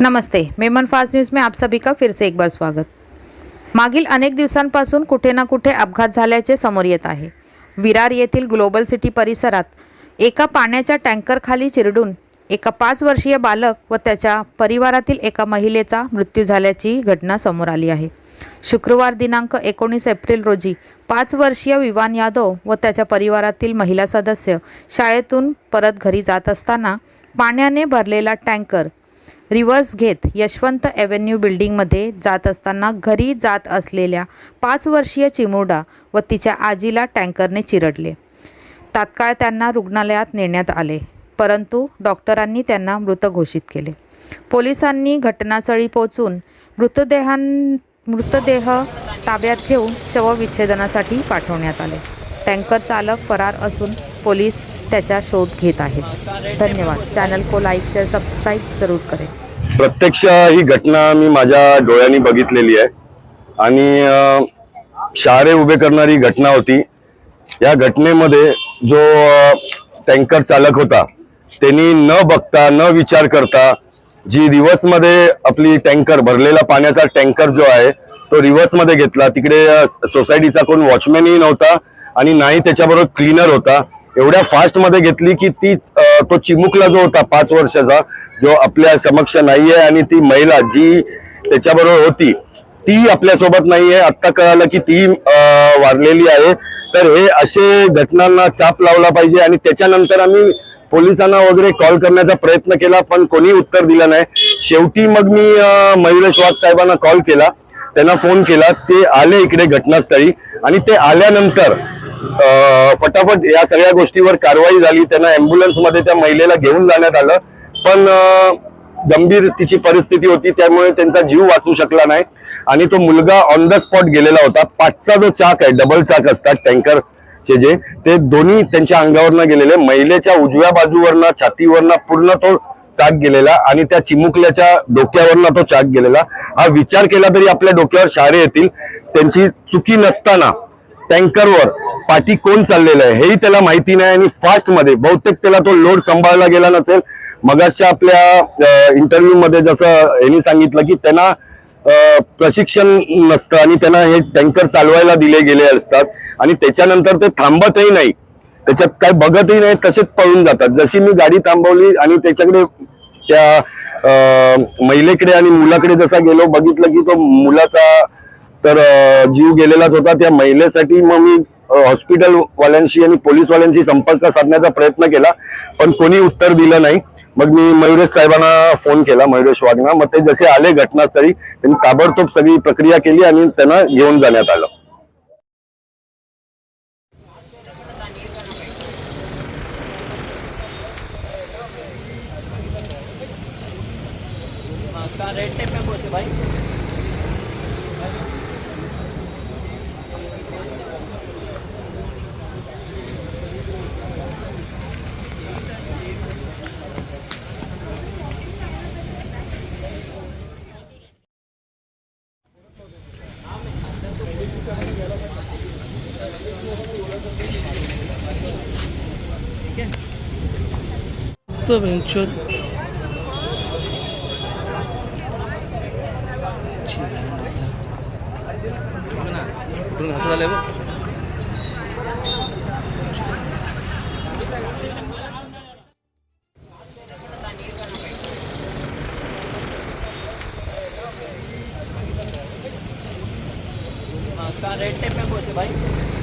नमस्ते Memon fast news में आप सभी का फिर से एक बार स्वागत। मागील अनेक दिवसांपासून कुठे ना कुठे अपघात झाल्याचे समोर येत आहे. विरार येथील ग्लोबल सिटी परिसरात एका पाण्याच्या टँकरखाली चिरडून एका पाच वर्षीय बालक व त्याच्या परिवारातील एका महिलेचा मृत्यू झाल्याची घटना समोर आली आहे. शुक्रवार दिनांक एकोणीस एप्रिल रोजी पाच वर्षीय विवान यादव व त्याच्या परिवारातील महिला सदस्य शाळेतून परत घरी जात असताना पाण्याने भरलेला टँकर रिव्हर्स घेत यशवंत ॲव्हेन्यू बिल्डिंगमध्ये जात असताना घरी जात असलेल्या पाच वर्षीय चिमुरडा व तिच्या आजीला टँकरने चिरडले. तात्काळ त्यांना रुग्णालयात नेण्यात आले परंतु डॉक्टरांनी त्यांना मृत घोषित केले. पोलिसांनी घटनास्थळी पोहोचून मृतदेहां मृतदेह ताब्यात घेऊन शवविच्छेदनासाठी पाठवण्यात आले. टँकर चालक फरार असून पोलीस त्याचा शोध घेत आहेत. धन्यवाद. चॅनल को लाईक शेअर सबस्क्राईब जरूर करेल प्रत्यक्ष ही घटना मी माझ्या डोळ्यांनी बघितलेली आहे. आणि शाळे उभे करणारी घटना होती. या घटनेमध्ये जो टँकर चालक होता त्यांनी न बघता न विचार करता जी रिव्हर्समध्ये आपली टँकर भरलेला पाण्याचा टँकर जो आहे तो रिव्हर्समध्ये घेतला. तिकडे सोसायटीचा कोण वॉचमॅनही नव्हता आणि नाही त्याच्याबरोबर क्लीनर होता. एवढ्या फास्टमध्ये घेतली की ती तो चिमुकला जो होता पाच वर्षाचा जो आपल्या समक्ष नाहीये आणि ती महिला जी त्याच्याबरोबर होती ती आपल्यासोबत नाही नाहीये. आत्ता कळालं की ती वारलेली आहे. तर हे असे घटनांना चाप लावला पाहिजे आणि त्याच्यानंतर आम्ही पोलिसांना वगैरे कॉल करण्याचा प्रयत्न केला पण कोणी उत्तर दिलं नाही. शेवटी मग मी मयुरेश वाघ साहेबांना कॉल केला. त्यांना फोन केला. ते आले इकडे घटनास्थळी आणि ते आल्यानंतर फटाफट या सगळ्या गोष्टीवर कारवाई झाली. त्यांना ॲम्ब्युलन्समध्ये त्या महिलेला घेऊन जाण्यात आलं. पण गंभीर तिची परिस्थिती होती त्यामुळे त्यांचा जीव वाचू शकला नाही. आणि तो मुलगा ऑन द स्पॉट गेलेला होता. पाचचा जो चाक आहे डबल चाक असतात टँकरचे जे ते दोन्ही त्यांच्या अंगावरनं गेलेले. महिलेच्या उजव्या बाजूवरनं छातीवरनं पूर्ण तो चाक गेलेला आणि त्या चिमुकल्याच्या डोक्यावरनं तो चाक गेलेला. हा विचार केला तरी आपल्या डोक्यावर शारे येतील. त्यांची चुकी नसताना टँकरवर पाठी कोण चाललेलं आहे हेही त्याला माहिती नाही आणि फास्टमध्ये बहुतेक त्याला तो लोड सांभाळला गेला नसेल मगाशच्या आपल्या इंटरव्ह्यूमध्ये जसं यांनी सांगितलं की त्यांना प्रशिक्षण नसतं आणि त्यांना हे टँकर चालवायला दिले गेले असतात. आणि त्याच्यानंतर ते थांबतही नाही. त्याच्यात काय बघतही नाही तसेच पळून जातात. जशी मी गाडी थांबवली आणि त्याच्याकडे त्या महिलेकडे आणि मुलाकडे जसा गेलो बघितलं की तो मुलाचा तर जीव गेलेलाच होता. त्या महिलेसाठी मग मी हॉस्पिटलवाल्यांशी आणि पोलीसवाल्यांशी संपर्क साधण्याचा प्रयत्न केला. पण कोणी उत्तर दिलं नाही. मग मी मयुरेश साहेबांना फोन केला मयुरेश वाघना. मग ते जसे आले घटनास्थळी त्यांनी ताबडतोब सगळी प्रक्रिया केली आणि त्यांना घेऊन जाण्यात आलं. रेड टेप में पहुंचे भाई. तो बेंचोद कुठून घासा झालंय बघ उसका रेट टेप में पूछे भाई